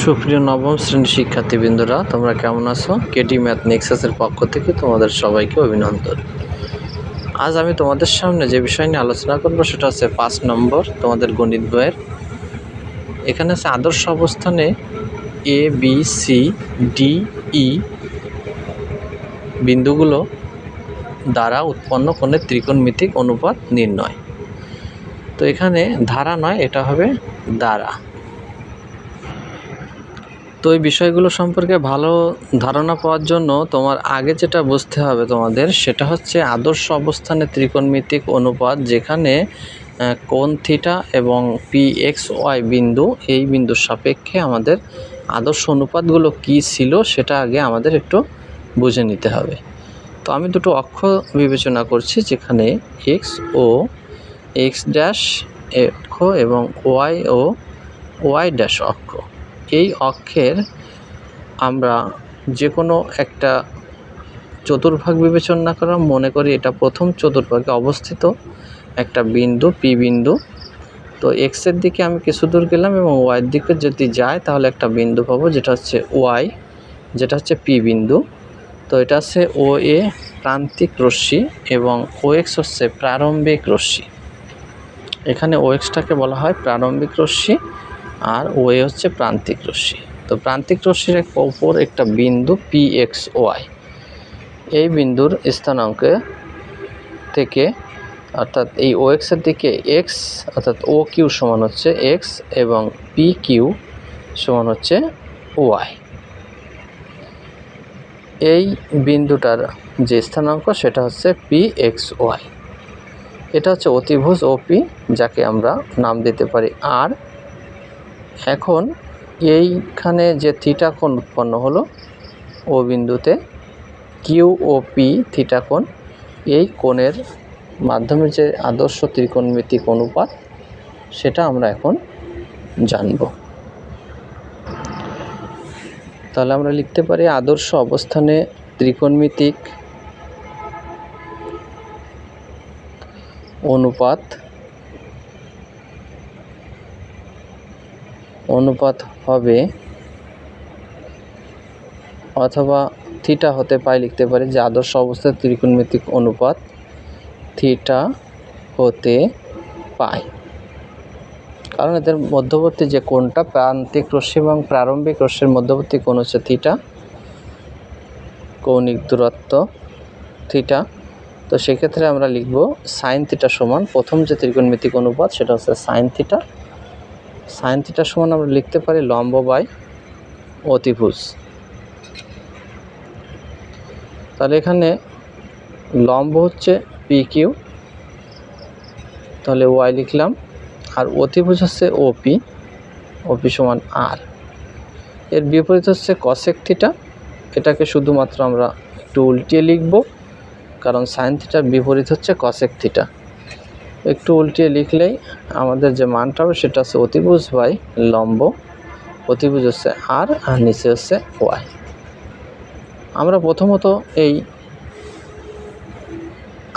সুপ্রিয় নবম শ্রেণির শিক্ষার্থীবৃন্দরা, তোমরা কেমন আছো? কেটি ম্যাথ নেক্সাসের পক্ষ থেকে তোমাদের সবাইকে অভিনন্দন। আজ আমি তোমাদের সামনে যে বিষয় নিয়ে আলোচনা করব, সেটা হচ্ছে পাঁচ নম্বর, তোমাদের গণিত বইয়ের। এখানে আছে আদর্শ অবস্থানে A B C D E বিন্দুগুলো দ্বারা উৎপন্ন কোণের ত্রিকোণমিতিক অনুপাত নির্ণয়। তো এখানে ধারা নয়, এটা হবে দ্বারা। তো এই বিষয়গুলো সম্পর্কে ভালো ধারণা পাওয়ার জন্য তোমার আগে যেটা বুঝতে হবে তোমাদের, সেটা হচ্ছে আদর্শ অবস্থানে ত্রিকোণমিতিক অনুপাত যেখানে কোণ থিটা এবং পি এক্স ওয়াই বিন্দু, এই বিন্দুর সাপেক্ষে আমাদের আদর্শ অনুপাতগুলো কি ছিল সেটা আগে আমাদের একটু বুঝে নিতে হবে। তো আমি দুটো অক্ষ বিবেচনা করছি যেখানে এক্স ও এক্স ড্যাশ অক্ষ এবং ওয়াই ও ওয়াই ড্যাশ অক্ষ। এই অক্ষের আমরা যে কোনো একটা চতুর্ভাগ বিবেচনা করা, মনে করি এটা প্রথম চতুর্ভাগে অবস্থিত একটা বিন্দু পি বিন্দু। তো এক্সের দিকে আমি কিছু দূর গেলাম এবং ওয়াইয়ের দিকে যদি যাই, তাহলে একটা বিন্দু পাবো, যেটা হচ্ছে ওয়াই যেটা হচ্ছে পি বিন্দু। তো এটা হচ্ছে ও এ প্রান্তিক রশ্মি এবং ও এক্স হচ্ছে প্রারম্ভিক রশ্মি। এখানে ও এক্সটাকে বলা হয় প্রারম্ভিক রশ্মি। আর ওয়ে হচ্ছে প্রান্তিক রশ্মি। তো প্রান্তিক রশ্মির ওপর একটা বিন্দু পি এক্স ওয়াই এই বিন্দুর স্থানাঙ্কে থেকে অর্থাৎ এই ও এক্সের দিকে এক্স অর্থাৎ ও কিউ সমান হচ্ছে এক্স এবং পি কিউ সমান হচ্ছে ওয়াই এই বিন্দুটার যে স্থানাঙ্ক সেটা হচ্ছে পি এক্স ওয়াই এটা হচ্ছে অতিভুজ ওপি যাকে আমরা নাম দিতে পারি আর এখন এইখানে যে থিটা কোণ উৎপন্ন হলো, ও বিন্দুতে কিউ ও পি থিটা কোণ, এই কোণের মাধ্যমে যে আদর্শ ত্রিকোণমিতিক অনুপাত, সেটা আমরা এখন জানব। তাহলে আমরা লিখতে পারি আদর্শ অবস্থানে ত্রিকোণমিতিক অনুপাত অনুপাত হবে অথবা থিটা হতে পারে লিখতে পারি যে আদর্শ অবস্থায় ত্রিকোণমিতিক অনুপাত থিটা হতে পায়। কারণ এদের মধ্যবর্তী যে কোণটা প্রান্তিক রশ্মি এবং প্রারম্ভিক রশ্মির মধ্যবর্তী কোণ হচ্ছে থিটা, কৌণিক দূরত্ব থিটা। তো সেক্ষেত্রে আমরা লিখব সাইন থিটা সমান প্রথম যে ত্রিকোণমিতিক অনুপাত সেটা হচ্ছে সাইন থিটা। সাইন থিটা সমান আমরা লিখতে পারি লম্ব বাই অতিভুজ। তাহলে এখানে লম্ব হচ্ছে পি কিউ তাহলে ওয়াই লিখলাম, আর অতিভুজ হচ্ছে ওপি ওপি সমান আর এর বিপরীত হচ্ছে কসেক থিটা এটাকে শুধুমাত্র আমরা একটু উল্টিয়ে লিখব, কারণ সাইন থিটার বিপরীত হচ্ছে কসেক থিটা একটু উল্টিয়ে লিখলেই আমাদের যে মানটা হবে সেটা হচ্ছে অতিভুজ বাই লম্ব, অতিভুজ হচ্ছে আর আর নিচে হচ্ছে ওয়াই আমরা প্রথমত এই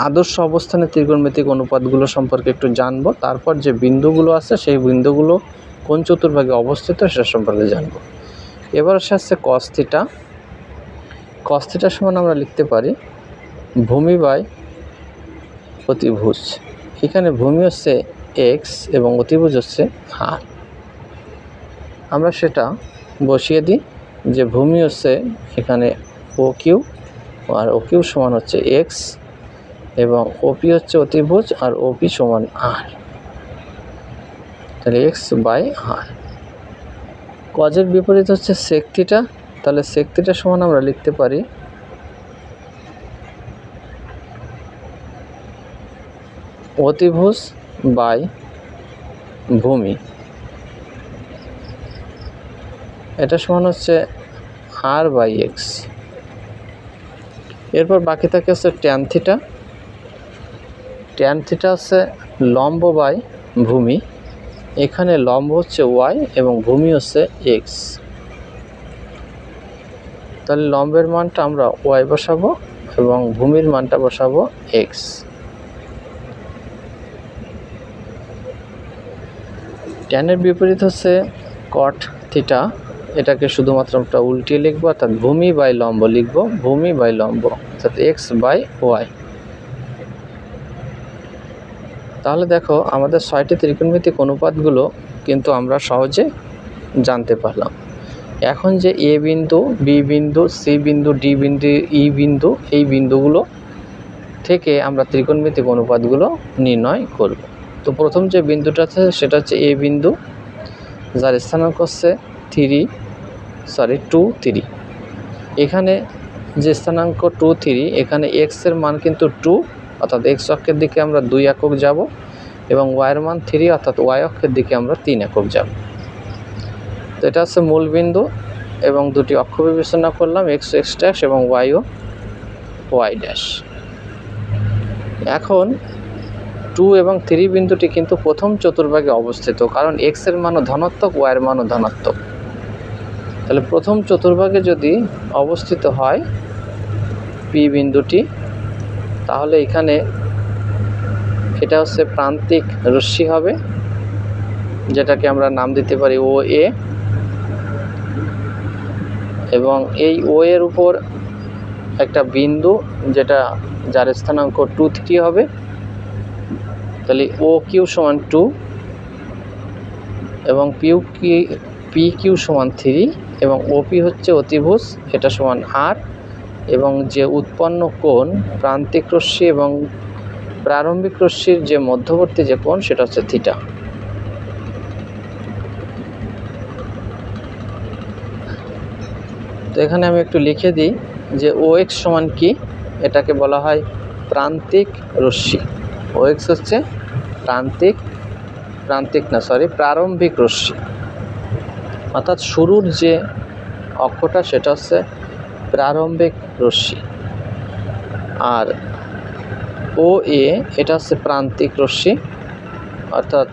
আদর্শ অবস্থানে ত্রিকোণমিতিক অনুপাতগুলো সম্পর্কে একটু জানব, তারপর যে বিন্দুগুলো আছে সেই বিন্দুগুলো কোন চতুর্ভাগে অবস্থিত সেটা সম্পর্কে জানব। এবার আসে আসছে কস্থিটা কস্থিটা সমান আমরা লিখতে পারি ভূমি বাই অতিভুজ। এখানে ভূমি হচ্ছে এক্স এবং অতিভুজ হচ্ছে আর আমরা সেটা বসিয়ে দিই যে ভূমি হচ্ছে এখানে O Q R O Q সমান হচ্ছে এক্স এবং ওপি হচ্ছে অতিভুজ আর ওপি সমান আর তাহলে এক্স বাই আর কজের বিপরীত হচ্ছে সেক্তিটা তাহলে সেক্তিটা সমান আমরা লিখতে পারি অতিভুজ বাই ভূমি। এটা সমান হচ্ছে আর বাই এক্স এরপর বাকি থাকে হচ্ছে ট্যান থিটা ট্যান থিটা হচ্ছে লম্ব বাই ভূমি। এখানে লম্ব হচ্ছে ওয়াই এবং ভূমি হচ্ছে এক্স তাহলে লম্বের মানটা আমরা ওয়াই বসাবো এবং ভূমির মানটা বসাবো এক্স ট্যানের বিপরীত হচ্ছে কট থিটা এটাকে শুধুমাত্র আমরা উল্টিয়ে লিখব, অর্থাৎ ভূমি বাই লম্ব লিখব, ভূমি বাই লম্ব, অর্থাৎ এক্স বাই ওয়াই তাহলে দেখো, আমাদের ছয়টি ত্রিকোণমিতিক অনুপাতগুলো কিন্তু আমরা সহজে জানতে পারলাম। এখন যে এ বিন্দু বি বিন্দু সি বিন্দু ডি বিন্দু ই বিন্দু, এই বিন্দুগুলো থেকে আমরা ত্রিকোণমিতিক অনুপাতগুলো নির্ণয় করব। তো প্রথম যে বিন্দুটা আছে, সেটা হচ্ছে এ বিন্দু, যার স্থানাঙ্ক হচ্ছে থ্রি সরি টু থ্রি এখানে যে স্থানাঙ্ক টু থ্রি এখানে এক্সের মান কিন্তু টু অর্থাৎ এক্স অক্ষের দিকে আমরা দুই একক যাব, এবং ওয়াইয়ের মান থ্রি অর্থাৎ ওয়াই অক্ষের দিকে আমরা তিন একক যাব। তো এটা হচ্ছে মূল বিন্দু, এবং দুটি অক্ষ বিবেচনা করলাম এক্স এক্স ড্যাশ এবং ওয়াইও ওয়াই ড্যাশ এখন টু এবং থ্রি বিন্দুটি কিন্তু প্রথম চতুর্ভাগে অবস্থিত, কারণ এক্সের মানও ধনাত্মক ওয়াইয়ের মানও ধনাত্মক। তাহলে প্রথম চতুর্ভাগে যদি অবস্থিত হয় পি বিন্দুটি, তাহলে এখানে এটা হচ্ছে প্রান্তিক রশ্মি হবে, যেটাকে আমরা নাম দিতে পারি ও এ এবং এই ও এর উপর একটা বিন্দু, যেটা যার স্থানাঙ্ক টু থ্রি হবে তাহলে ও কিউ সমান টু এবং পিউ কি পি কিউ সমান থ্রি এবং ওপি হচ্ছে অতিভুজ, এটা সমান আর এবং যে উৎপন্ন কোণ প্রান্তিক রশ্মি এবং প্রারম্ভিক রশ্মির যে মধ্যবর্তী যে কোণ, সেটা হচ্ছে থিটা তো এখানে আমি একটু লিখে দিই যে ও এক্স সমান কি? এটাকে বলা হয় প্রান্তিক রশ্মি। ও এক্স হচ্ছে প্রান্তিক প্রান্তিক না সরি প্রারম্ভিক রশ্মি। অর্থাৎ শুরুর যে অক্ষটা, সেটা হচ্ছে প্রারম্ভিক রশ্মি। আর ও এ এটা হচ্ছে প্রান্তিক রশ্মি। অর্থাৎ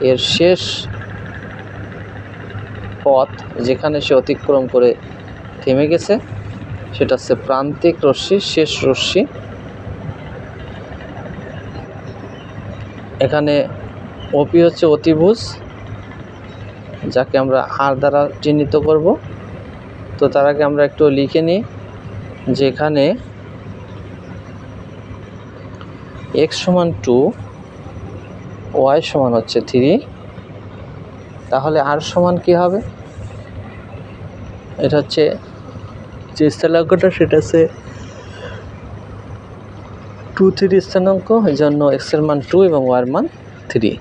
এর শেষ পথ যেখানে সে অতিক্রম করে থেমে গেছে, সেটা হচ্ছে প্রান্তিক রশ্মি, শেষ রশ্মি। এখানে ওপি হচ্ছে অতিভুজ, যাকে আমরা আর দ্বারা চিহ্নিত করব। তো তার আগে আমরা একটু লিখে নিই যেখানে এক্স সমান টু ওয়াই সমান হচ্ছে থ্রি তাহলে আর সমান কি হবে? এটা হচ্ছে যে স্থলাঙ্কটা সেটা হচ্ছে টু থ্রি স্থানাঙ্ক, এই জন্য এক্সের মান টু এবং ওয়ার মান থ্রি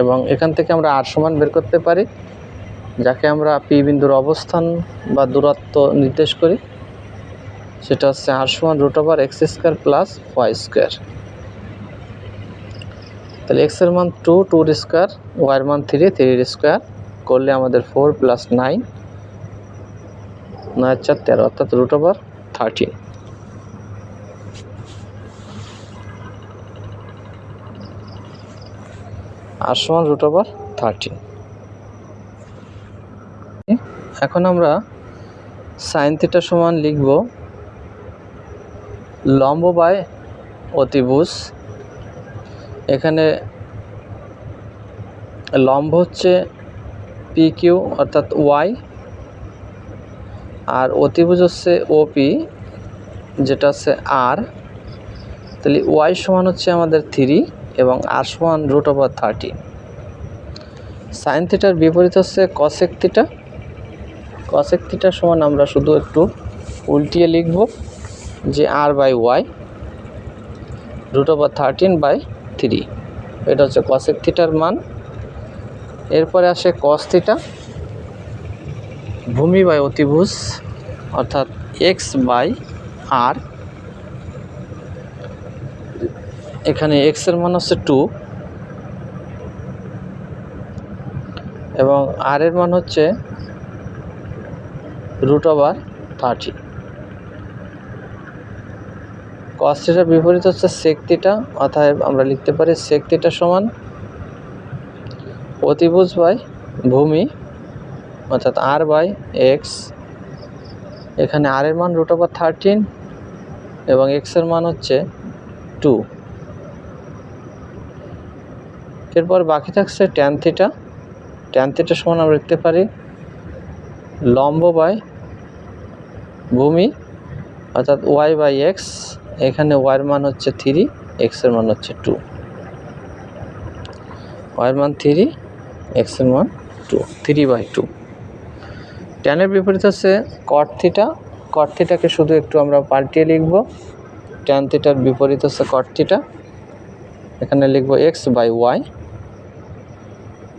এবং এখান থেকে আমরা আর সমান বের করতে পারি, যাকে আমরা পি বিন্দুর অবস্থান বা দূরত্ব নির্দেশ করি। সেটা হচ্ছে আর সমান root over X square plus Y square তাহলে এক্সের মান টু টুর স্কোয়ার ওয়াইয়ের মান থ্রি থ্রির স্কোয়ার করলে আমাদের ফোর প্লাস নাইন নয় চার তেরো, অর্থাৎ রুট ওভার থার্টিন আর সমান রুট ওভার থার্টিন এখন আমরা সাইন থিটা সমান লিখব লম্ব বাই অতিভুজ। এখানে লম্ব হচ্ছে পি কিউ অর্থাৎ ওয়াই আর অতিভুজ হচ্ছে ওপি যেটা হচ্ছে আর তাহলে ওয়াই সমান হচ্ছে আমাদের থ্রি এবং আর সমান রুট ওভার থার্টি সাইন থিটার বিপরীত হচ্ছে কসেক থিটা কসেক থিটা সমান আমরা শুধু একটু উল্টিয়ে লিখব যে R by Y root over thirteen by three এটা হচ্ছে কসেক থিটার মান। এরপরে আসে কস থিটা ভূমি বাই অতিভুজ অর্থাৎ এক্স বাই আর এখানে এক্সের মান হচ্ছে টু এবং আর এর মান হচ্ছে রুট ওভার থার্টি কস থিটার বিপরীত হচ্ছে সেক থিটা অর্থাৎ আমরা লিখতে পারি সেক থিটা সমান অতিভুজ বাই ভূমি, অর্থাৎ আর বাই এক্স এখানে আর এর মান রুট ওভার থার্টিন এবং এক্সের মান হচ্ছে টু এরপর বাকি থাকছে ট্যান থিটা ট্যান থিটা সমান আমরা লিখতে পারি লম্ব বাই ভূমি, অর্থাৎ ওয়াই বাই এক্স এখানে ওয়াইয়ের মান হচ্ছে থ্রি এক্সের মান হচ্ছে টু ওয়াইয়ের মান থ্রি এক্সের মান টু থ্রি বাই টু ট্যানের বিপরীত হচ্ছে কট থিটা কট থিটাকে শুধু একটু আমরা পাল্টিয়ে লিখব। ট্যান থিটার বিপরীত হচ্ছে কট থিটা এখানে লিখব X by Y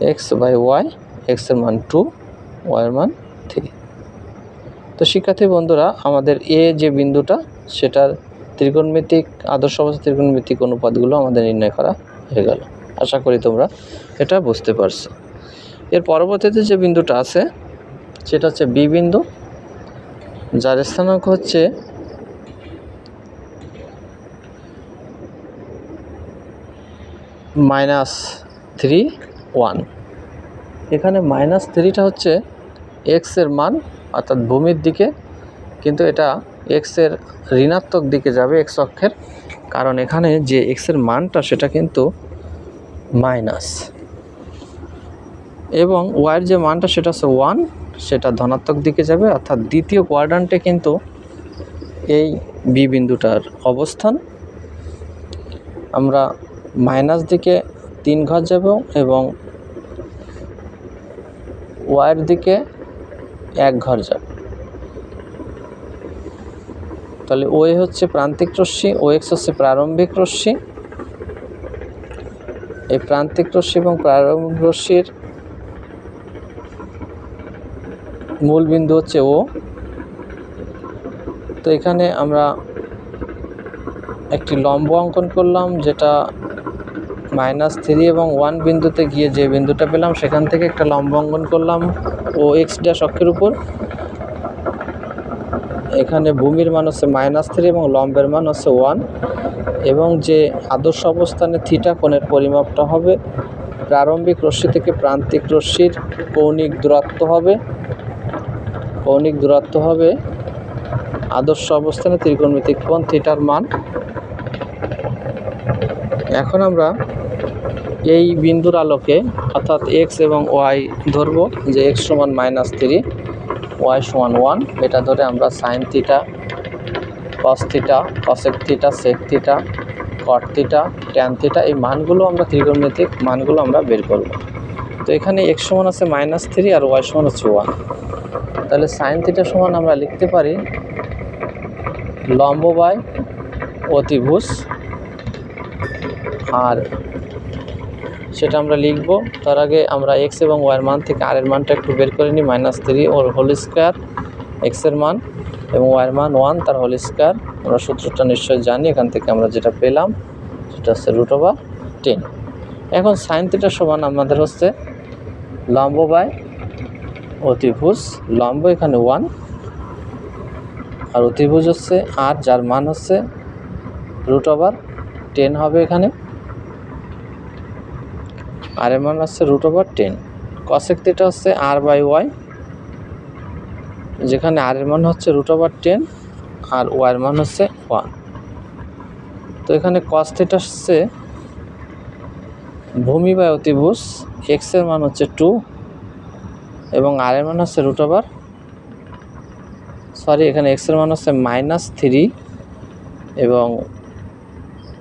X by Y এক্সের মান টু ওয়াইয়ের মান থ্রি তো শিক্ষার্থী বন্ধুরা, আমাদের এ যে বিন্দুটা, সেটার ত্রিকোণমিতিক, আদর্শ অবস্থা ত্রিকোণমিতিক অনুপাতগুলো আমাদের নির্ণয় করা হয়ে গেল। আশা করি তোমরা এটা বুঝতে পারছ। এর পরবর্তীতে যে বিন্দুটা আছে, সেটা হচ্ছে বি বিন্দু, যার স্থানাঙ্ক হচ্ছে মাইনাস থ্রি ওয়ান। এখানে মাইনাস থ্রিটা হচ্ছে এক্সের মান, অর্থাৎ ভূমির দিকে। কিন্তু এটা এক্সের ঋণাত্মক দিকে যাবে এক্স অক্ষের। কারণ এখানে যে এক্সের মানটা, সেটা কিন্তু মাইনাস এবং ওয়াইয়ের যে মানটা, সেটা হচ্ছে ওয়ান সেটা ধনাত্মক দিকে যাবে। অর্থাৎ দ্বিতীয় কোয়াড্রান্টে কিন্তু এই বি বিন্দুটার অবস্থান। আমরা মাইনাস দিকে তিন ঘর যাব এবং ওয়াইয়ের দিকে এক ঘর যাব। তাহলে ওয়ে হচ্ছে প্রান্তিক রশ্মি, ও এক্স হচ্ছে প্রারম্ভিক রশ্মি। এই প্রান্তিক রশ্মি এবং প্রারম্ভিক রশ্মির মূল বিন্দু হচ্ছে ও। তো এখানে আমরা একটি লম্ব অঙ্কন করলাম, যেটা মাইনাস থ্রি এবং ওয়ান বিন্দুতে গিয়ে যে বিন্দুটা পেলাম, সেখান থেকে একটা লম্ব অঙ্কন করলাম ও এক্স ড্যাশ অক্ষের উপর। এখানে ভূমির মান হচ্ছে মাইনাস থ্রি এবং লম্বের মান হচ্ছে ওয়ান এবং যে আদর্শ অবস্থানে থিটা কোণের পরিমাপটা হবে, প্রারম্ভিক রশ্মি থেকে প্রান্তিক রশ্মির কৌণিক দূরত্ব হবে। কৌণিক দূরত্ব হবে আদর্শ অবস্থানে ত্রিকোণমিতিক কোণ থিটার মান। এখন আমরা এই বিন্দুর আলোকে অর্থাৎ এক্স এবং ওয়াই ধরব যে এক্স সমান মাইনাস থ্রি ওয়াই সমান ওয়ান এটা ধরে আমরা sine theta cos theta cosec theta sec theta cot theta tan theta এই মানগুলো আমরা ত্রিকোণমিতিক মানগুলো আমরা বের করব। তো এখানে এক্স সমান আছে মাইনাস থ্রি আর ওয়াই সমান হচ্ছে ওয়ান তাহলে সাইন থিটা সমান আমরা লিখতে পারি লম্ব বাই অতিভুজ আর সেটা আমরা লিখব। তার আগে আমরা এক্স এবং ওয়াইয়ের মান থেকে আর এর মানটা একটু বের করে নিই মাইনাস থ্রি ওর হোল স্কোয়ার এক্সের মান এবং ওয়াইয়ের মান ওয়ান তার হোল স্কোয়ার আমরা সূত্রটা নিশ্চয়ই জানি, এখান থেকে আমরা যেটা পেলাম সেটা হচ্ছে রুট ওভার টেন এখন সাইন থিটা সমান আমাদের হচ্ছে লম্ব বাই অতিভুজ। লম্ব এখানে ওয়ান আর অতিভুজ হচ্ছে আর যার মান হচ্ছে রুট ওভার টেন হবে এখানে। আর এর মান হচ্ছে root over ten cosec theta হচ্ছে আর বাই ওয়াই যেখানে আর এর মান হচ্ছে রুট ওভার টেন আর ওয়াইয়ের মান হচ্ছে ওয়ান তো এখানে কস থিটা হচ্ছে ভূমি বাই অতিভুজ এক্সের মান হচ্ছে টু এবং আর এর মান হচ্ছে রুট ওভার সরি এখানে এক্সের মান হচ্ছে মাইনাস থ্রি এবং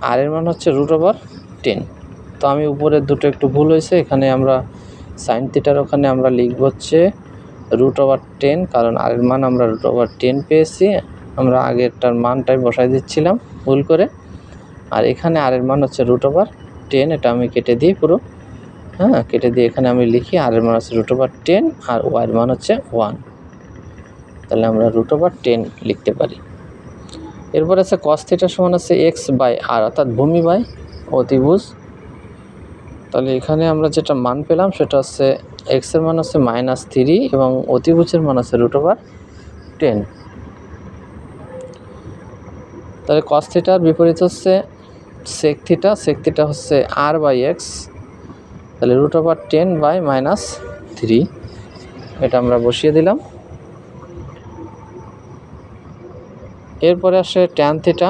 আর এর মান হচ্ছে রুট ওভার টেন তো আমি উপরের দুটো একটু ভুল হয়েছে, এখানে আমরা সাইন থিটার ওখানে আমরা লিখব হচ্ছে রুট ওভার টেন কারণ আর এর মান আমরা রুট ওভার টেন পেয়েছি, আমরা আগেরটার মানটাই বসাই দিচ্ছিলাম, ভুল করে। আর এখানে আরের মান হচ্ছে রুট ওভার টেন এটা আমি কেটে দিই পুরো। হ্যাঁ কেটে দিয়ে এখানে আমি লিখি আরের মান হচ্ছে রুট ওভার টেন আর ওয়াইয়ের মান হচ্ছে ওয়ান তাহলে আমরা রুট ওভার টেন লিখতে পারি। এরপর আছে কস থিটা সমান আছে এক্স বাই আর অর্থাৎ ভূমি বাই অতিভুজ। তাহলে এখানে আমরা যেটা মান পেলাম সেটা হচ্ছে এক্সের মান হচ্ছে মাইনাস থ্রি এবং অতিভুজের মান হচ্ছে রুট ওভার টেন তাহলে কস থিটার বিপরীত হচ্ছে সেক থিটা সেক থিটা হচ্ছে আর বাই এক্স তাহলে root over ten by minus three এটা আমরা বসিয়ে দিলাম। এরপরে আসে ট্যান থিটা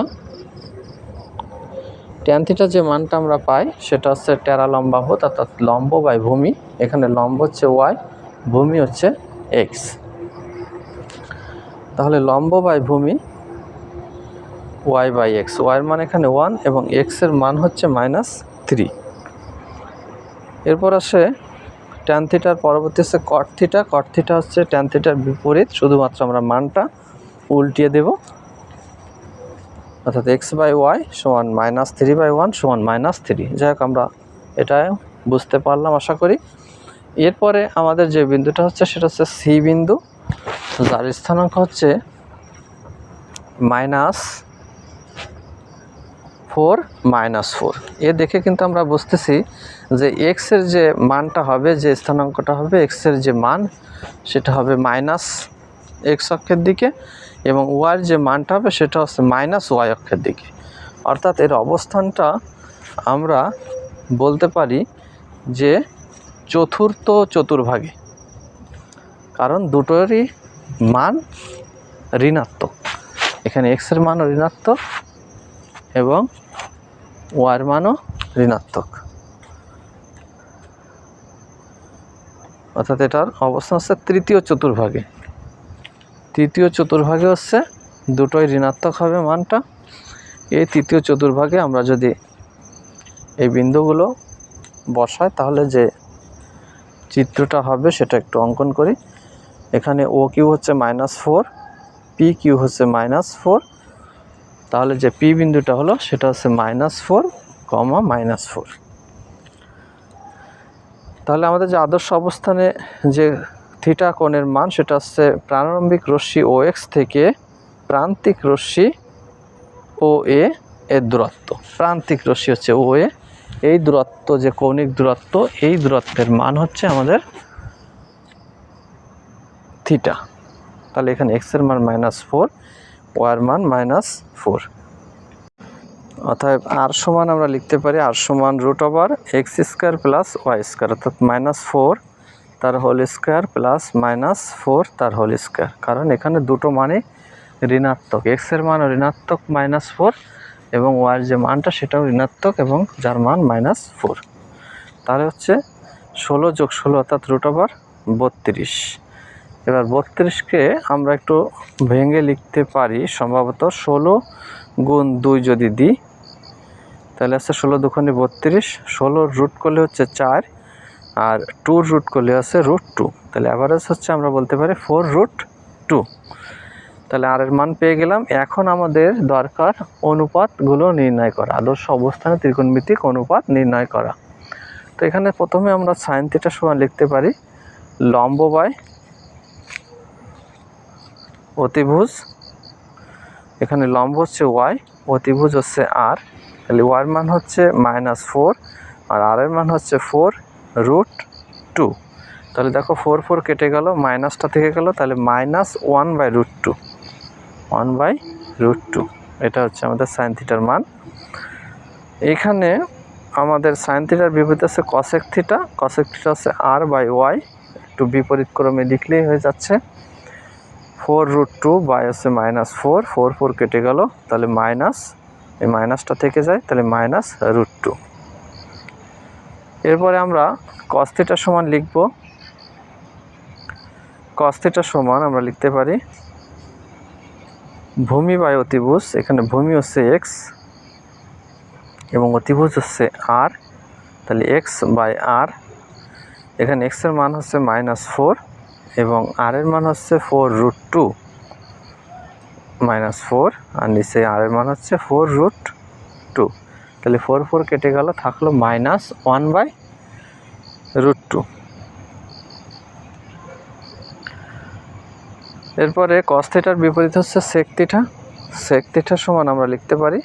ট্যান থিটার যে মানটা আমরা পাই, সেটা হচ্ছে টেরা লম্বাভূত অর্থাৎ লম্ব বাই ভূমি। এখানে লম্ব হচ্ছে ওয়াই ভূমি হচ্ছে এক্স তাহলে লম্ব বাই ভূমি ওয়াই বাই এক্স ওয়াইয়ের মান এখানে ওয়ান এবং এক্সের মান হচ্ছে মাইনাস থ্রি এরপর আসে ট্যান থিটার পরবর্তী হচ্ছে কট থিটা কট থিটা হচ্ছে ট্যান থিটার বিপরীত, শুধুমাত্র আমরা মানটা উল্টিয়ে দেব। অর্থাৎ এক্স বাই ওয়াই সমান মাইনাস থ্রি বাই ওয়ান সমান মাইনাস থ্রি যাই হোক, আমরা এটা বুঝতে পারলাম, আশা করি। এরপরে আমাদের যে বিন্দুটা হচ্ছে, সেটা হচ্ছে সি বিন্দু। যার স্থানাঙ্ক হচ্ছে মাইনাস ফোর মাইনাস ফোর এ দেখে কিন্তু আমরা বুঝতেছি যে এক্সের যে মানটা হবে, যে স্থানাঙ্কটা হবে এক্সের যে মান, সেটা হবে মাইনাস এক্স অক্ষের দিকে। এবং ওয়াইয়ের যে মানটা হবে সেটা হচ্ছে মাইনাস ওয়াই অক্ষের দিকে। অর্থাৎ এর অবস্থানটা আমরা বলতে পারি যে চতুর্থ চতুর্ভাগে। কারণ দুটোরই মান ঋণাত্মক। এখানে এক্সের মানও ঋণাত্মক এবং ওয়ার মানও ঋণাত্মক। অর্থাৎ এটার অবস্থান হচ্ছে তৃতীয় চতুর্ভাগে। তৃতীয় চতুর্ভাগে হচ্ছে, দুটোই ঋণাত্মক হবে মানটা। এই তৃতীয় চতুর্ভাগে আমরা যদি এই বিন্দুগুলো বসাই, তাহলে যে চিত্রটা হবে সেটা একটু অঙ্কন করি। এখানে ও কিউ হচ্ছে মাইনাস ফোর পি কিউ হচ্ছে মাইনাস ফোর তাহলে যে পি বিন্দুটা হলো সেটা হচ্ছে minus four comma minus four তাহলে আমাদের যে আদর্শ অবস্থানে যে থিটা কোণের মান, সেটা হচ্ছে প্রারম্ভিক রশ্মি ও এক্স থেকে প্রান্তিক রশ্মি ও এ এর দূরত্ব। প্রান্তিক রশ্মি হচ্ছে ও এ এই দূরত্ব যে কৌণিক দূরত্ব, এই দূরত্বের মান হচ্ছে আমাদের থিটা। তাহলে এখানে এক্সের মান মাইনাস ফোর ওয়ার মান মাইনাস ফোর অতএব আর সমান আমরা লিখতে পারি আর সমান root over X square plus Y square অর্থাৎ মাইনাস ফোর তার whole square plus minus four তার হোল স্কোয়ার কারণ এখানে দুটো মানে ঋণাত্মক। এক্সের মান ঋণাত্মক মাইনাস ফোর এবং ওয়ার যে মানটা সেটাও ঋণাত্মক এবং যার মান মাইনাস ফোর তাহলে হচ্ছে ষোলো যোগ ষোলো অর্থাৎ রুট ওভার বত্রিশ। এবার বত্রিশকে আমরা একটু ভেঙে লিখতে পারি। সম্ভবত ষোলো গুণ দুই যদি দিই, তাহলে হচ্ছে ষোলো দুখানি বত্রিশ। ষোলোর রুট করলে হচ্ছে চার। আর টুর রুট করলে হচ্ছে রুট টু তাহলে অ্যাভারেজ হচ্ছে আমরা বলতে পারি ফোর রুট টু তাহলে আর এর মান পেয়ে গেলাম। এখন আমাদের দরকার অনুপাতগুলো নির্ণয় করা, আদর্শ অবস্থানে ত্রিকোণমিতিক অনুপাত নির্ণয় করা। তো এখানে প্রথমে আমরা সাইন থিটা সমান লিখতে পারি লম্ব বাই অতিভুজ। এখানে লম্ব হচ্ছে ওয়াই অতিভুজ হচ্ছে আর তাহলে ওয়ার মান হচ্ছে মাইনাস ফোর আর আর এর মান হচ্ছে ফোর রুট টু। তাহলে দেখো ফোর ফোর কেটে গেল, মাইনাসটা থেকে গেল, তাহলে minus one by root two. One by root two, এটা হচ্ছে আমাদের সাইন থিটার মান। এখানে আমাদের সাইন থিটার বিপরীত আছে কসেক থিটা কসেক থিটা হচ্ছে আর বাই ওয়াই একটু বিপরীত ক্রমে লিখলেই হয়ে যাচ্ছে। ফোর রুট টু বাই হচ্ছে মাইনাস ফোর ফোর ফোর কেটে গেল, তাহলে মাইনাস, এই মাইনাসটা থেকে যায়, তাহলে মাইনাস রুট টু। এরপরে আমরা কস্তিটার সমান লিখব। কস্তিটার সমান আমরা লিখতে পারি ভূমি বাই অতিভুজ, এখানে ভূমি হচ্ছে এক্স এবং অতিভুজ হচ্ছে আর তাহলে এক্স বাই আর এখানে এক্সের মান হচ্ছে মাইনাস ফোর এবং আর এর মান হচ্ছে four root two minus four আর নিচে আর এর মান হচ্ছে ফোর রুট টু তাহলে ফোর ফোর কেটে গেল, থাকল minus one by root two এরপরে কস থিটার বিপরীত হচ্ছে সেক থিটা থিটার সমান আমরা লিখতে পারি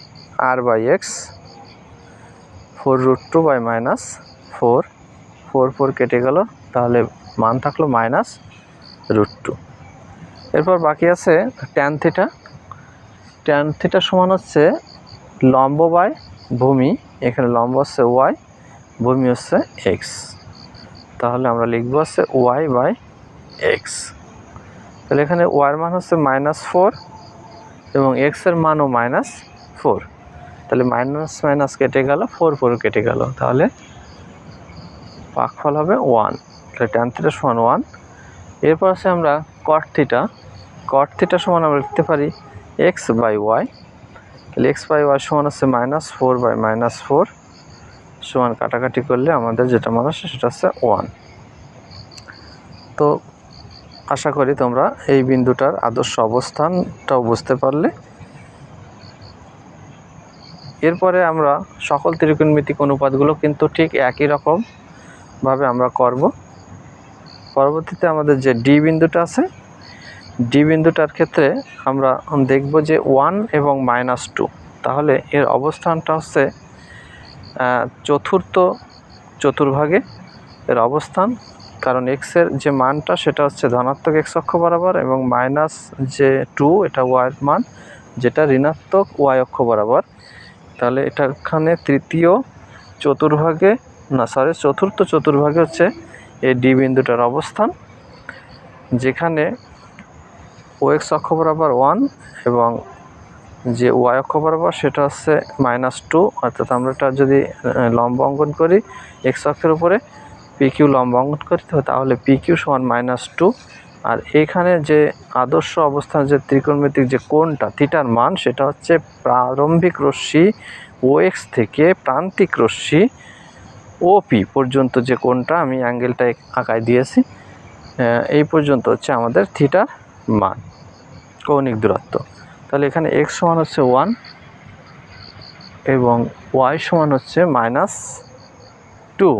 R by X four root two by minus four four four কেটে গেল, তাহলে মান থাকল মাইনাস রুট টু এরপর বাকি আছে ট্যান থিটা ট্যান থিটার সমান হচ্ছে লম্ব বাই ভূমি, এখানে লম্ব হচ্ছে ওয়াই ভূমি হচ্ছে এক্স তাহলে আমরা লিখব হচ্ছে ওয়াই বাই এক্স তাহলে এখানে ওয়ার মান হচ্ছে মাইনাস ফোর এবং এক্সের মানও মাইনাস ফোর তাহলে মাইনাস মাইনাস কেটে গেল ফোর ফোর কেটে গেল। তাহলে পাকফল হবে ওয়ান তাহলে ট্যান থিটা সমান ওয়ান এরপর আছে আমরা কট থিটা কট থিটা সমান আমরা লিখতে পারি এক্স বাই ওয়াই তাহলে এক্স বাই ওয়াই সমান হচ্ছে minus four by minus four সমান কাটাকাটি করলে আমাদের যেটা মান আসে সেটা হচ্ছে ওয়ান তো আশা করি তোমরা এই বিন্দুটার আদর্শ অবস্থানটাও বুঝতে পারলে। এরপরে আমরা সকল ত্রিকোণমিতিক অনুপাতগুলো কিন্তু ঠিক একই রকম ভাবে আমরা করব। পরবর্তীতে আমাদের যে ডি বিন্দুটা আছে ডি বিন্দুটার ক্ষেত্রে আমরা দেখব যে ওয়ান এবং মাইনাস টু। তাহলে এর অবস্থানটা হচ্ছে চতুর্থ চতুর্ভাগে এর অবস্থান। কারণ এক্সের যে মানটা, সেটা হচ্ছে ধনাত্মক এক্স অক্ষ বরাবর এবং মাইনাস যে টু, এটা ওয়াইয়ের মান, যেটা ঋণাত্মক ওয়াই অক্ষ বরাবর। তাহলে এটাখানে তৃতীয় চতুর্ভাগে, না সরি চতুর্থ চতুর্ভাগে হচ্ছে এই ডি বিন্দুটার অবস্থান। যেখানে ও এক্স অক্ষ বরাবর ওয়ান এবং যে ওয়াই অক্ষ বরাবর সেটা হচ্ছে মাইনাস টু অর্থাৎ আমরা এটা যদি লম্ব অঙ্কন করি, এক্স অক্ষের উপরে পি কিউ লম্ব অঙ্কন হয় তাহলে পি কিউ সমান মাইনাস টু আর এইখানে যে আদর্শ অবস্থান, যে ত্রিকোণমিতিক যে কোণটা, থিটার মান, সেটা হচ্ছে প্রারম্ভিক রশ্মি ও এক্স থেকে প্রান্তিক রশ্মি ও পি পর্যন্ত যে কোণটা, আমি অ্যাঙ্গেলটা আঁকায় দিয়েছি এই পর্যন্ত হচ্ছে আমাদের থিটার মান, কৌণিক দূরত্ব। তাহলে এখানে এক্স সমান হচ্ছে ওয়ান এবং ওয়াই সমান হচ্ছে মাইনাস টু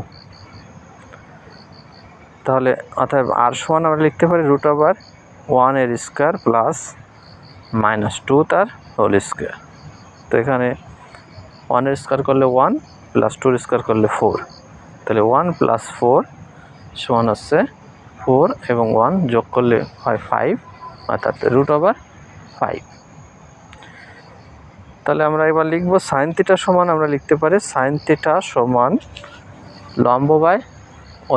তাহলে অর্থাৎ আর সমান আমরা লিখতে পারি রুট ওভার ওয়ানের স্কোয়ার প্লাস মাইনাস টু তার হোল স্কোয়ার তো এখানে ওয়ানের স্কোয়ার করলে ওয়ান প্লাস টুর স্কোয়ার করলে ফোর তাহলে ওয়ান প্লাস ফোর সমান হচ্ছে ফোর এবং ওয়ান যোগ করলে হয় ফাইভ অর্থাৎ রুট ওভার ফাইভ তাহলে আমরা এবার লিখব সাইন থিটা সমান, আমরা লিখতে পারি সাইন থিটা সমান লম্ব বাই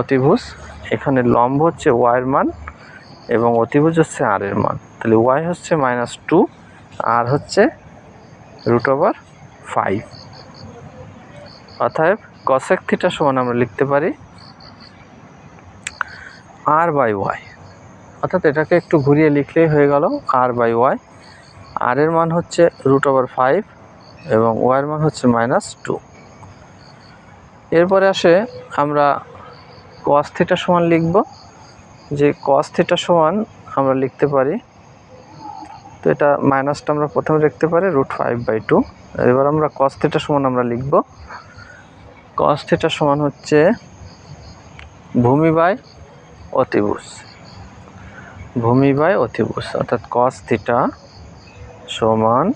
অতিভুজ। এখানে লম্ব হচ্ছে ওয়াইয়ের মান এবং অতিভুজ হচ্ছে আর এর মান। তাহলে ওয়াই হচ্ছে মাইনাস টু আর হচ্ছে রুট ওভার ফাইভ অতএব কসেক থিটা সমান আমরা লিখতে পারি আর বাই ওয়াই অর্থাৎ এটাকে একটু ঘুরিয়ে লিখলেই হয়ে গেল আর বাই ওয়াই আর এর মান হচ্ছে রুট ওভার ফাইভ এবং ওয়াইয়ের মান হচ্ছে মাইনাস টু এরপরে আসে আমরা কস থিটা সমান লিখব। যে কস থিটা সমান আমরা লিখতে পারি, তো এটা মাইনাসটা আমরা প্রথমে লিখতে পারি রুট ফাইভ বাই টু এবার আমরা কস থিটা সমান আমরা লিখব। কস থিটা সমান হচ্ছে ভূমি বাই অতিভুজ। ভূমি বাই অতিভুজ, অর্থাৎ কস থিটা সমান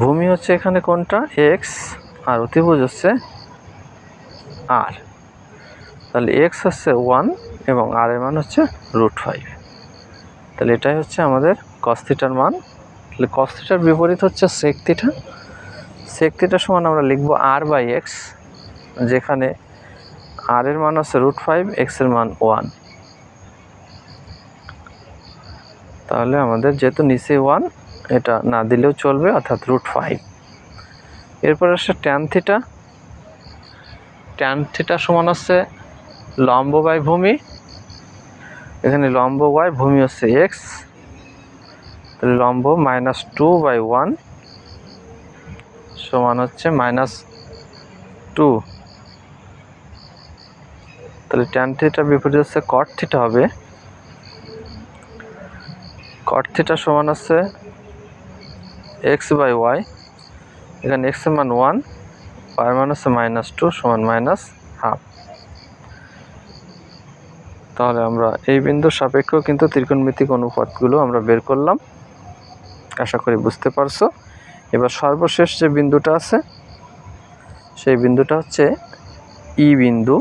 ভূমি হচ্ছে এখানে কোনটা? এক্স আর অতিভুজ হচ্ছে আর তাহলে এক্স হচ্ছে ওয়ান এবং আর এর মান হচ্ছে রুট ফাইভ তাহলে এটাই হচ্ছে আমাদের কস্থিটার মান। তাহলে কস্থিটার বিপরীত হচ্ছে সেক থিটা সেক সমান আমরা লিখব আর বাই এক্স যেখানে আর এর মান হচ্ছে রুট ফাইভ এক্সের মান ওয়ান তাহলে আমাদের যেহেতু নিচে ওয়ান এটা না দিলেও চলবে, অর্থাৎ রুট ফাইভ এরপর আসছে ট্যান থিটা ট্যান থিটা সমান হচ্ছে লম্ব বাই ভূমি। এখানে লম্ব ওয়াই ভূমি হচ্ছে এক্স লম্ব মাইনাস টু বাই ওয়ান সমান হচ্ছে মাইনাস টু তাহলে ট্যান থিটা বিপরীত হচ্ছে কট থিটা হবে। কট থিটা সমান হচ্ছে এক্স বাই ওয়াই এখানে এক্সের মান ওয়ান ওয়াই মান হচ্ছে মাইনাস টু সমান মাইনাস হাফ তাহলে আমরা এই বিন্দুর সাপেক্ষেও কিন্তু ত্রিকোণমিতিক অনুপাতগুলো আমরা বের করলাম। আশা করি বুঝতে পারছ। এবার সর্বশেষ যে বিন্দুটা আছে, সেই বিন্দুটা হচ্ছে ই বিন্দু।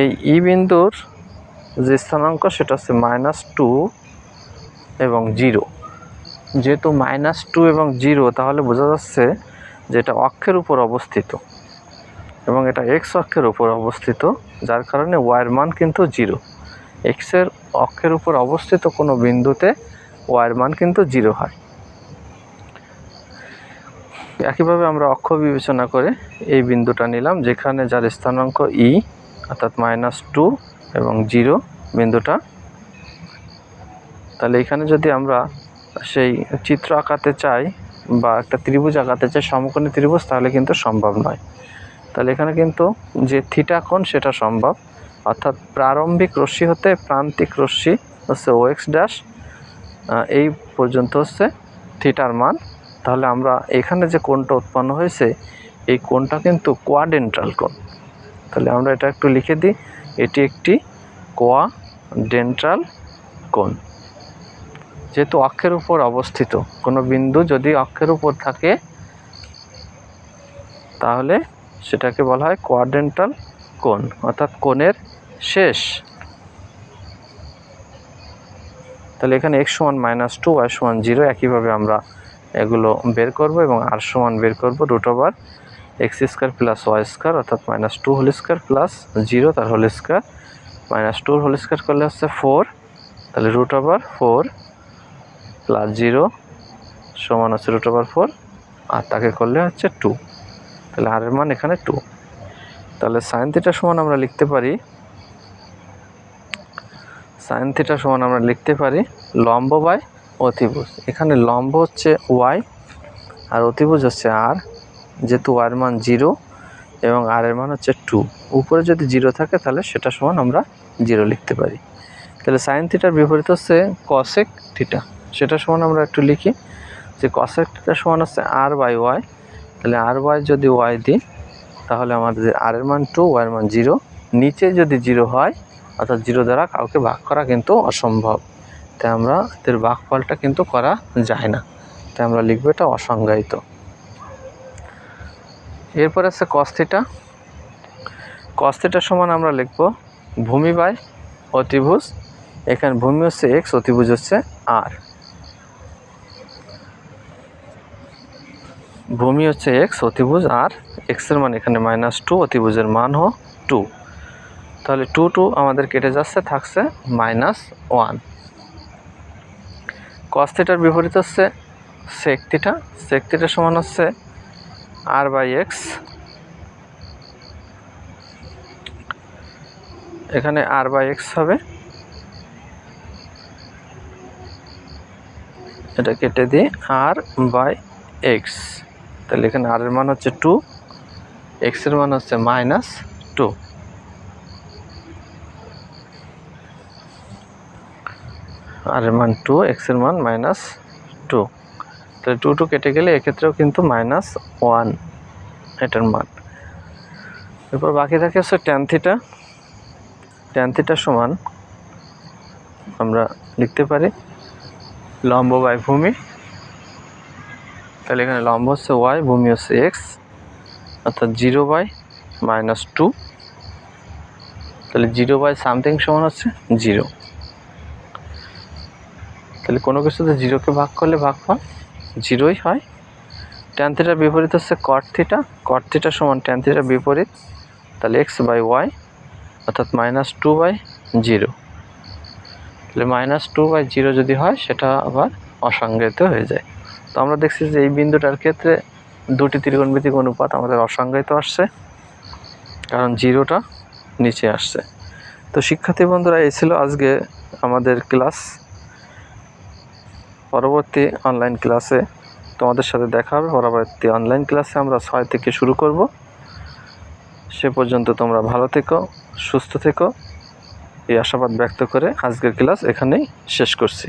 এই ই বিন্দুর যে স্থানাঙ্ক সেটা হচ্ছে মাইনাস টু এবং জিরো যেহেতু মাইনাস টু এবং জিরো তাহলে বোঝা যাচ্ছে যে এটা অক্ষের উপর অবস্থিত এবং এটা এক্স অক্ষের উপর অবস্থিত, যার কারণে ওয়াইয়ের মান কিন্তু জিরো এক্সের অক্ষের উপর অবস্থিত কোনো বিন্দুতে ওয়াইয়ের মান কিন্তু জিরো হয়। একইভাবে আমরা অক্ষ বিবেচনা করে এই বিন্দুটা নিলাম, যেখানে যার স্থানাঙ্ক ই অর্থাৎ মাইনাস টু এবং জিরো বিন্দুটা। তাহলে এখানে যদি আমরা সেই চিত্র আঁকাতে চাই বা একটা ত্রিভুজ আঁকাতে চাই, সমকোণী ত্রিভুজ, তাহলে কিন্তু সম্ভব নয়। তাহলে এখানে কিন্তু যে থিটা কোণ, সেটা সম্ভব। অর্থাৎ প্রারম্ভিক রশ্মি হতে প্রান্তিক রশ্মি হচ্ছে ও এক্স ড্যাশ এই পর্যন্ত হচ্ছে থিটার মান। তাহলে আমরা এখানে যে কোণটা উৎপন্ন হয়েছে, এই কোণটা কিন্তু কোয়াডেন্ট্রাল কোণ। তাহলে আমরা এটা একটু লিখে দিই। এটি একটি কোয়াডেন্ট্রাল কোণ। যেহেতু অক্ষের উপর অবস্থিত, কোনো বিন্দু যদি অক্ষের উপর থাকে, তাহলে সেটাকে বলা হয় কোয়াডেন্টাল কোণ, অর্থাৎ কোণের শেষ। তাহলে এখানে এক্স সমান মাইনাস টু ওয়াই সমান জিরো একইভাবে আমরা এগুলো বের করব এবং আর সমান বের করব root over X square plus Y square অর্থাৎ minus two whole square plus zero, তার হোল স্কোয়ার। মাইনাস টুর হোল স্কোয়ার করলে হচ্ছে ফোর, তাহলে root over four plus zero সমান হচ্ছে রুট ওভার ফোর, আর তাকে করলে হচ্ছে টু। তাহলে আর এর মান এখানে টু। তাহলে সাইন থিটা সমান আমরা লিখতে পারি সাইন থিটা সমান আমরা লিখতে পারি লম্ব বাই অতিভুজ। এখানে লম্ব হচ্ছে ওয়াই আর অতিভুজ হচ্ছে আর যেহেতু ওয়ার মান জিরো এবং আর এর মান হচ্ছে টু। উপরে যদি জিরো থাকে তাহলে সেটা সমান আমরা জিরো লিখতে পারি। তাহলে সাইন থিটার বিপরীত হচ্ছে কসেক থিটা সেটা সমান আমরা একটু লিখি যে কসেক থিটা সমান হচ্ছে আর বাই ওয়াই তাহলে আর ওয়াই যদি ওয়াই দিই, তাহলে আমাদের আর এর মান টু ওয়াই এর মান জিরো। নিচে যদি জিরো হয়, অর্থাৎ জিরো দ্বারা কাউকে ভাগ করা কিন্তু অসম্ভব। তাই আমরা এদের ভাগফলটা কিন্তু করা যায় না। তাই আমরা লিখব এটা অসংজ্ঞায়িত। এরপর আছে কস্থিটা কস্থিটার সমান আমরা লিখব ভূমি বাই অতিভুজ। এখানে ভূমি হচ্ছে এক্স অতিভুজ হচ্ছে আর ভূমি হচ্ছে এক্স অতিভুজ আর এক্সের মান এখানে মাইনাস টু অতিভুজের মান হো টু তাহলে টু টু আমাদের কেটে যাচ্ছে, থাকছে মাইনাস ওয়ান কস্তিটার বিপরীত হচ্ছে সেকতিটা সেকতিটা সমান হচ্ছে আর বাই এক্স এখানে আর বাই এক্স হবে। এটা কেটে দিই আর বাই এক্স তাহলে এখানে আর এর মান হচ্ছে টু এক্সের মান হচ্ছে মাইনাস টু আর এর মান টু এক্সের মান মাইনাস টু তাহলে টু টু কেটে গেলে এক্ষেত্রেও কিন্তু মাইনাস ওয়ান এটার মান। এরপর বাকি থাকে হচ্ছে ট্যান থিটা ট্যান থিটার সমান আমরা লিখতে পারি লম্ব বাই ভূমি তাহলে এখানে লম্ব হচ্ছে ওয়াই ভূমি হচ্ছে এক্স অর্থাৎ জিরো বাই মাইনাস টু তাহলে জিরো বাই সামথিং সমান হচ্ছে জিরো তাহলে কোনো কিছুতে জিরোকে ভাগ করলে ভাগফল জিরোই হয়। ট্যান থিটার বিপরীত হচ্ছে কট থিটা কট থিটা সমান ট্যান থিটার বিপরীত। তাহলে এক্স বাই ওয়াই অর্থাৎ মাইনাস টু বাই জিরো তাহলে মাইনাস টু বাই জিরো যদি হয়, সেটা আবার অসংজ্ঞায়িত হয়ে যায়। তো আমরা দেখছি যে এই বিন্দুটার ক্ষেত্রে দুটি ত্রিকোণমিতিক অনুপাত আমাদের অসংজ্ঞায়িত আসছে, কারণ জিরোটা নিচে আসছে। তো শিক্ষার্থী বন্ধুরা, এই ছিল আজকে আমাদের ক্লাস পরবর্তী অনলাইন ক্লাসে তোমাদের সাথে দেখা হবে। পরবর্তী অনলাইন ক্লাসে আমরা ছয় থেকে শুরু করব। সে পর্যন্ত তোমরা ভালো থেকো, সুস্থ থেকো। এই আশাবাদ ব্যক্ত করে আজকের ক্লাস এখানেই শেষ করছি।